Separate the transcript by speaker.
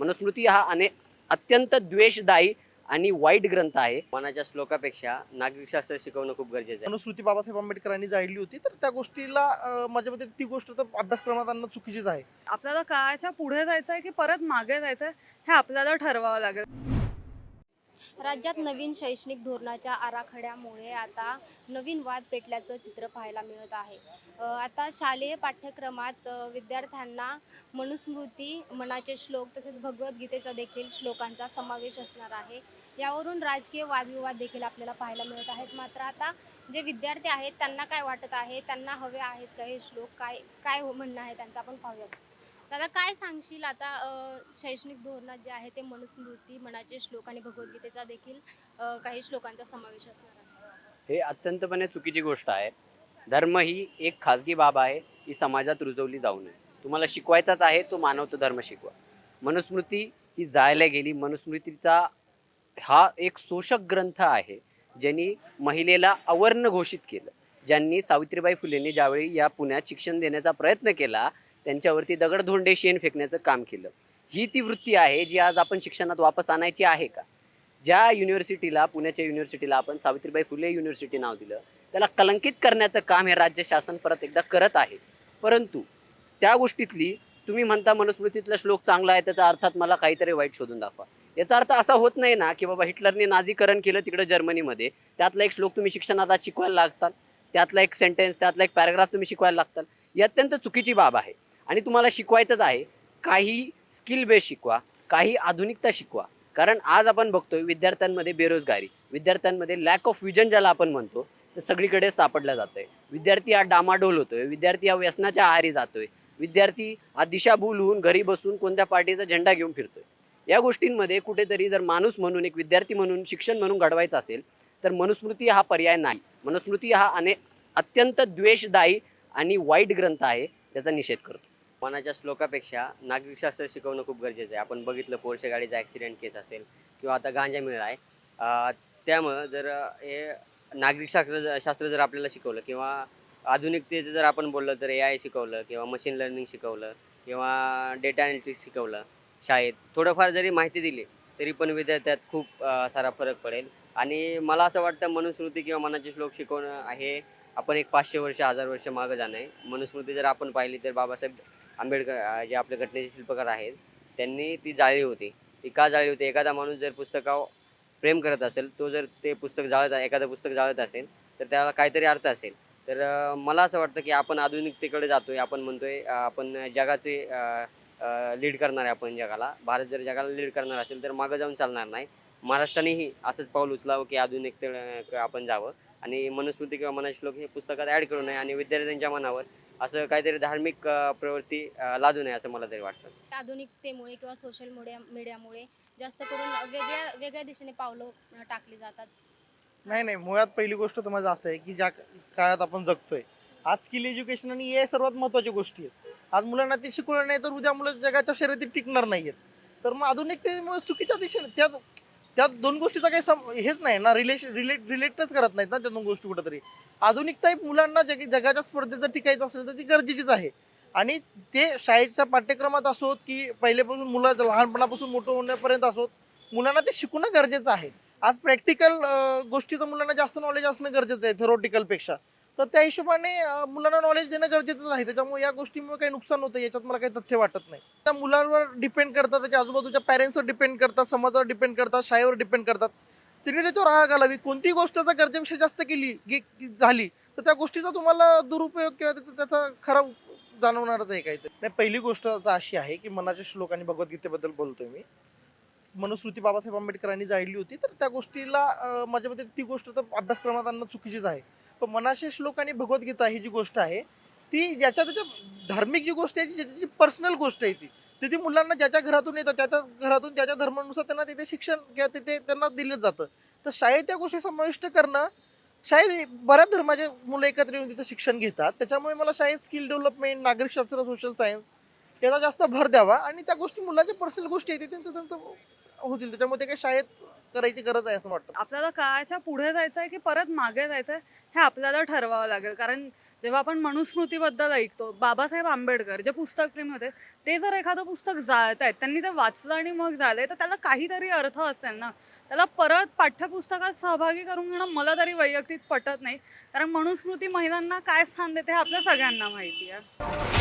Speaker 1: मनुस्मृती हा अने अत्यंत द्वेषदायी आणि वाईट ग्रंथ आहे. मनाच्या श्लोकापेक्षा नागरिकशास्त्र शिकवणं खूप गरजेचं आहे.
Speaker 2: अनुस्मृती बाबासाहेब आंबेडकरांनी जाळली होती तर त्या गोष्टीला माझ्या मते ती गोष्ट तर अभ्यासक्रमात आणणं चुकीचीच आहे.
Speaker 3: आपल्याला काळाच्या पुढे जायचं आहे की परत मागे जायचं आहे हे आपल्याला ठरवावं लागेल.
Speaker 4: राज्यात नवीन शैक्षणिक धोरणाच्या आराखड्यामुळे आता नवीन वाद पेटल्याचं चित्र पाहायला मिळत आहे. आता शालेय पाठ्यक्रमात विद्यार्थ्यांना मनुस्मृती मनाचे श्लोक तसेच भगवद्गीतेचा देखील श्लोकांचा समावेश असणार आहे. यावरून राजकीय वादविवाद देखील आपल्याला पाहायला मिळत आहेत. मात्र आता जे विद्यार्थी आहेत त्यांना काय वाटत आहे? त्यांना हवे आहेत का हे श्लोक? काय काय हो म्हणणं आहे? त्यांचं आपण पाहूयात. दादा काय सांगशील आता अ, शैक्षणिक धोरणात जे आहे ते मनुस्मृती मनाचे श्लोक आणि भगवद्गीतेचा देखील अ, काही श्लोकांचा समावेश असणार आहे?
Speaker 1: हे अत्यंतपणे चुकीची गोष्ट आहे. धर्म ही एक खाजगी बाब आहे. ही समाजात रुजवली जाऊ नये. तुम्हाला शिकवायचाच आहे तो मानवतो धर्म शिकवा. मनुस्मृती ही जायला गेली. मनुस्मृतीचा हा एक शोषक ग्रंथ आहे ज्यांनी महिलेला अवर्ण घोषित केलं. ज्यांनी सावित्रीबाई फुलेंनी ज्यावेळी या पुण्यात शिक्षण देण्याचा प्रयत्न केला त्यांच्यावरती दगडधोंडे शेण फेकण्याचं काम केलं. ही ती वृत्ती आहे जी आज आपण शिक्षणात वापस आणायची आहे का? ज्या युनिव्हर्सिटीला पुण्याच्या युनिव्हर्सिटीला आपण सावित्रीबाई फुले युनिव्हर्सिटी नाव दिलं त्याला कलंकित करण्याचं काम हे राज्य शासन परत एकदा करत आहे. परंतु त्या गोष्टीतली तुम्ही म्हणता मनुस्मृतीतला श्लोक चांगला आहे त्याचा अर्थात मला काहीतरी वाईट शोधून दाखवा. याचा अर्थ असा होत नाही ना की बाबा हिटलरने नाझीकरण केलं तिकडे जर्मनीमध्ये त्यातला एक श्लोक तुम्ही शिक्षणात आज शिकवायला लागतात त्यातला एक सेंटेन्स त्यातला एक पॅराग्राफ तुम्ही शिकवायला लागतात ही अत्यंत चुकीची बाब आहे. आणि तुम्हाला शिकवायचंच आहे काही स्किल बेस शिकवा काही आधुनिकता शिकवा. कारण आज आपण बघतोय विद्यार्थ्यांमध्ये बेरोजगारी विद्यार्थ्यांमध्ये लॅक ऑफ विजन ज्याला आपण म्हणतो ते सगळीकडे सापडलं जातंय. विद्यार्थी हा डामाडोल होतोय विद्यार्थी हा व्यसनाच्या आहारी जातोय विद्यार्थी हा दिशाभूल होऊन घरी बसून कोणत्या पार्टीचा झेंडा घेऊन फिरतोय. या गोष्टींमध्ये कुठेतरी जर माणूस म्हणून एक विद्यार्थी म्हणून शिक्षण म्हणून घडवायचं असेल तर मनुस्मृती हा पर्याय नाही. मनुस्मृती हा अने अत्यंत द्वेषदायी आणि वाईट ग्रंथ आहे त्याचा निषेध करतो. मनाच्या श्लोकापेक्षा नागरिकशास्त्र शिकवणं खूप गरजेचं आहे. आपण बघितलं पोरशे गाडीचा ॲक्सिडेंट केस असेल किंवा आता गांजा मिळा आहे. त्यामुळं जर हे नागरिकशास्त्र शास्त्र जर आपल्याला शिकवलं किंवा आधुनिकतेचं जर आपण बोललं तर ए आय शिकवलं किंवा मशीन लर्निंग शिकवलं किंवा डेटा अनालिटिक्स शिकवलं शाळेत थोडंफार जरी माहिती दिली तरी पण विद्यार्थ्यात खूप सारा फरक पडेल. आणि मला असं वाटतं मनुस्मृती किंवा मनाचे श्लोक शिकवणं हे आपण एक पाचशे वर्ष हजार वर्ष मागं जाणं आहे. मनुस्मृती जर आपण पाहिली तर बाबासाहेब आंबेडकर जे आपले घटनेचे शिल्पकार आहेत त्यांनी ती जाळली होती. ती का जाळली होती? एखादा माणूस जर पुस्तकावर प्रेम करत असेल तो जर ते पुस्तक जाळत एखादं पुस्तक जाळत असेल तर त्याला काहीतरी अर्थ असेल. तर मला असं वाटतं की आपण आधुनिकतेकडे जातोय. आपण म्हणतोय आहे आपण जगाचे लीड करणार आहे आपण जगाला. भारत जर जगाला लीड करणार असेल तर मागं जाऊन चालणार नाही. महाराष्ट्रानेही असंच पाऊल उचलावं की आधुनिकते आपण जावं. आणि मनुस्मृती किंवा मनाचे श्लोक हे पुस्तकात ॲड करू नये आणि विद्यार्थ्यांच्या मनावर असं काहीतरी धार्मिक प्रवृत्ती लादू नये असं मला तरी वाटतं.
Speaker 4: आधुनिकतेमुळे किंवा सोशल मीडिया मीडियामुळे जास्त करून वेगळ्या वेगळ्या दिशेने पावलं टाकली जातात.
Speaker 2: नाही नाही. मुळात पहिली गोष्ट तर माझं असं आहे की ज्या काळात आपण जगतोय आज स्किल एज्युकेशन आणि ए सर्वात महत्त्वाची गोष्टी आहेत. आज मुलांना ते शिकवलं नाही तर उद्या मुलं जगाच्या शर्यतीत टिकणार नाहीयेत. तर मग आधुनिकतेमुळे चुकीच्या दिशेने त्या त्या दोन गोष्टीचा काही सम हेच नाही ना रिलेशन रिलेट रिलेटच करत नाहीत ना त्या दोन गोष्टी कुठंतरी. आधुनिकता ही मुलांना जग जगाच्या स्पर्धेत जर टिकायचं असेल तर ती गरजेचीच आहे. आणि ते शाळेच्या पाठ्यक्रमात असोत की पहिल्यापासून मुलं लहानपणापासून मोठं होण्यापर्यंत असोत मुलांना ते शिकणं गरजेचं आहे. आज प्रॅक्टिकल गोष्टीचं मुलांना जास्त नॉलेज असणं गरजेचं आहे थेरोटिकलपेक्षा तर त्या हिशोबाने मुलांना नॉलेज देणं गरजेचंच आहे. त्याच्यामुळे या गोष्टीमुळे काही नुकसान होतं. याच्यात मला काही तथ्य वाटत नाही. त्या मुलांवर डिपेंड करतात त्याच्या आजूबाजूच्या पॅरेंट्सवर डिपेंड करतात समाजावर डिपेंड करतात शाळेवर डिपेंड करतात. तिने त्याच्यावर आळा घालावी. कोणती गोष्ट जर गरजेपेक्षा जास्त केली झाली तर त्या गोष्टीचा तुम्हाला दुरुपयोग किंवा त्याचा त्याचा खराब जाणवणारच आहे काहीतरी. नाही पहिली गोष्ट आता अशी आहे की मनाचे श्लोक आणि भगवद्गीतेबद्दल बोलतोय मी. मनुस्मृती बाबासाहेब आंबेडकरांनी जाळली होती तर त्या गोष्टीला माझ्या मते ती गोष्ट तर अभ्यासक्रमात आणणं चुकीचीच आहे. पण मनाचे श्लोक आणि भगवद्गीता ही जी गोष्ट आहे ती ज्याच्या त्याच्या धार्मिक जी गोष्ट आहे ज्याची पर्सनल गोष्ट आहे ती तिथे मुलांना ज्याच्या घरातून येतात त्याच्या घरातून त्याच्या धर्मानुसार त्यांना तिथे शिक्षण किंवा तिथे त्यांना दिलं जातं. तर शाळेत त्या गोष्टी समाविष्ट करणं शाळेत बऱ्याच धर्माचे मुलं एकत्र येऊन तिथं शिक्षण घेतात. त्याच्यामुळे मला शाळेत स्किल डेव्हलपमेंट नागरिकशास्त्र सोशल सायन्स याचा जास्त भर द्यावा आणि त्या गोष्टी मुलांच्या पर्सनल गोष्टी आहेत त्यांचं त्यांचं होतील. त्याच्यामध्ये काही शाळेत करायची गरज आहे असं वाटतं.
Speaker 3: आपल्याला काळाच्या पुढे जायचं आहे की परत मागे जायचं आहे हे आपल्याला ठरवावं लागेल. कारण जेव्हा आपण मनुस्मृतीबद्दल ऐकतो बाबासाहेब आंबेडकर जे पुस्तक प्रेमी होते ते जर एखादं पुस्तक जाळत आहेत त्यांनी ते वाचलं आणि मग झालंय तर त्याला काहीतरी अर्थ असेल ना. त्याला परत पाठ्यपुस्तकात सहभागी करून घेणं मला तरी वैयक्तिक पटत नाही. कारण मनुस्मृती महिलांना काय स्थान देते हे आपल्या सगळ्यांना माहिती आहे.